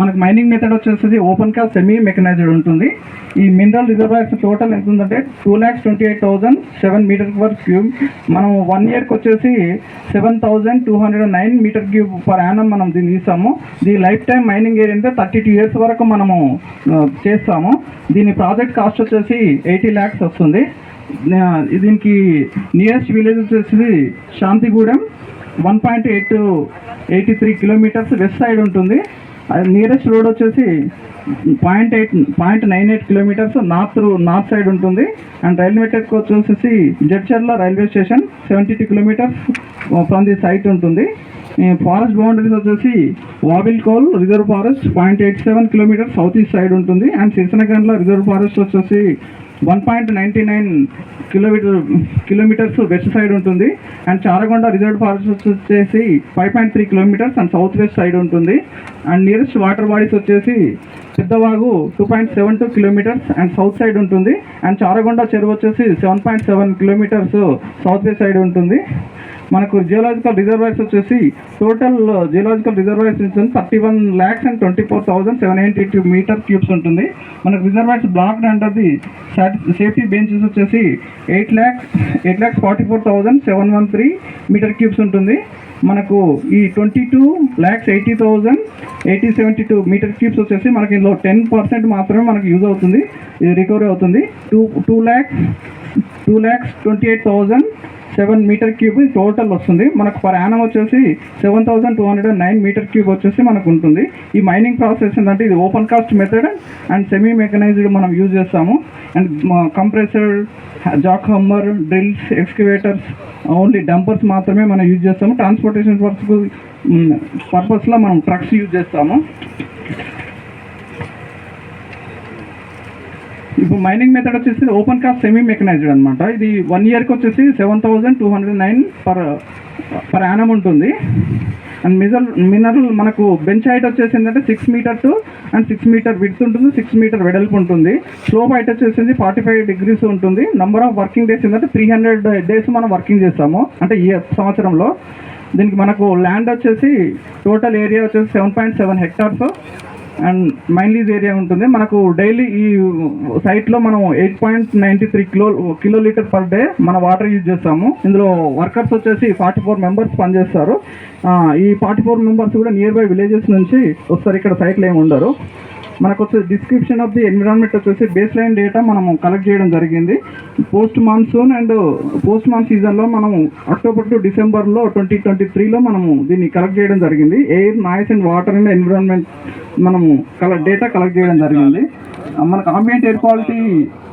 మనకు mining method వచ్చేసి open cast semi mechanised ఉంటుంది. ఈ మినరల్ రిజర్వాయర్స్ టోటల్ ఎంత ఉందంటే two lakhs twenty eight thousand seven metre per cube మనం వన్ ఇయర్కి వచ్చేసి seven thousand two hundred nine metre cube per annum మనం దీన్ని ఇస్తాము. దీని లైఫ్ టైం మైనింగ్ ఏరియా అంటే థర్టీ టూ ఇయర్స్ వరకు మనము చేస్తాము. దీని ప్రాజెక్ట్ కాస్ట్ వచ్చేసి ఎయిటీ ల్యాక్స్ వస్తుంది. దీనికి నియరెస్ట్ విలేజ్ వచ్చేసి Shantigudem. One point eight eighty three kilometres west side ఉంటుంది. నియరెస్ట్ రోడ్ వచ్చేసి point eight point nine eight kilometres north north side ఉంటుంది. అండ్ రైల్వే టెక్ వచ్చేసి Jadcherla railway station seventy two kilometres from the site ఉంటుంది. Forest boundaries వచ్చేసి వాబిల్ coal reserve forest point eight seven kilometres south east side ఉంటుంది. And Sirisanagandla reserve forest వచ్చేసి one point ninety nine kilometre kilometres west side ఉంటుంది. And Charagonda reserve forest వచ్చేసి five point three kilometres and south west side ఉంటుంది. And nearest water bodies వచ్చేసి Peddavagu two point seven two kilometres and south side ఉంటుంది. And Charagonda చెరువు వచ్చేసి seven point seven kilometres south west side ఉంటుంది. మనకు geological reservoirs వచ్చేసి total geological reservoirs thirty one lakhs and twenty four thousand seven eighty two metre cubes ఉంటుంది. మనకు reservoirs blocked అంటది. Safety benches వచ్చేసి eight lakhs eight lakhs forty four thousand seven one three metre cubes ఉంటుంది. మనకు ఈ twenty two lakhs eighty thousand eighty seventy two metre cubes వచ్చేసి మనకి ఇందులో టెన్ పర్సెంట్ మాత్రమే మనకు యూజ్ అవుతుంది. ఇది రికవరీ అవుతుంది. Two two lakhs two lakhs twenty eight thousand seven metre cube total వస్తుంది. మనకు పర్ యానం వచ్చేసి seven thousand two hundred and nine metre cube వచ్చేసి మనకు ఉంటుంది. ఈ మైనింగ్ ప్రాసెస్ ఏంటంటే ఇది open cast method and semi mechanised మనం యూజ్ చేస్తాము. And compressor jack hammer drills excavators only dumpers మాత్రమే మనం యూజ్ చేస్తాము. ట్రాన్స్పోర్టేషన్ పర్పస్ పర్పస్లో మనం ట్రక్స్ యూజ్ చేస్తాము. ఇప్పుడు మైనింగ్ మెథడ్ వచ్చేసి ఓపెన్ కాస్ట్ సెమీ మెకనైజ్డ్ అనమాట ఇది వన్ ఇయర్కి వచ్చేసి seven thousand two hundred nine per per annum ఉంటుంది. అండ్ మిజల్ మినరల్ మనకు బెంచ్ హైట్ వచ్చేసి ఏంటంటే six metre to and six metre width ఉంటుంది. సిక్స్ మీటర్ వెడల్పు ఉంటుంది. స్లోప్ హైట్ వచ్చేసి ఫార్టీ ఫైవ్ డిగ్రీస్ ఉంటుంది. నంబర్ ఆఫ్ వర్కింగ్ డేస్ ఏంటంటే త్రీ హండ్రెడ్ డేస్ మనం వర్కింగ్ చేస్తాము. అంటే ఈ సంవత్సరంలో. దీనికి మనకు ల్యాండ్ వచ్చేసి టోటల్ ఏరియా వచ్చేసి seven point seven hectares and mine lease area ఉంటుంది. మనకు డైలీ ఈ సైట్లో మనం eight point ninety three kilo kilo litre per day మన వాటర్ యూజ్ చేస్తాము. ఇందులో వర్కర్స్ వచ్చేసి ఫార్టీ ఫోర్ మెంబర్స్ పనిచేస్తారు. ఈ ఫార్టీ ఫోర్ మెంబర్స్ కూడా నియర్ బై విలేజెస్ నుంచి వస్తారు. ఇక్కడ సైట్లో ఏమి ఉండరు. మనకు వచ్చే డిస్క్రిప్షన్ ఆఫ్ ది ఎన్విరాన్మెంట్ వచ్చేసి బేస్ లైన్ డేటా మనం కలెక్ట్ చేయడం జరిగింది. పోస్ట్ మాన్సూన్ అండ్ పోస్ట్ మాన్ సీజన్లో మనము అక్టోబర్ టు డిసెంబర్లో ట్వంటీ ట్వంటీ త్రీలో మనము దీన్ని కలెక్ట్ చేయడం జరిగింది. Air noise and water and environment మనము కల డేటా కలెక్ట్ చేయడం జరిగింది. మనకు ఆంబియంట్ ఎయిర్ క్వాలిటీ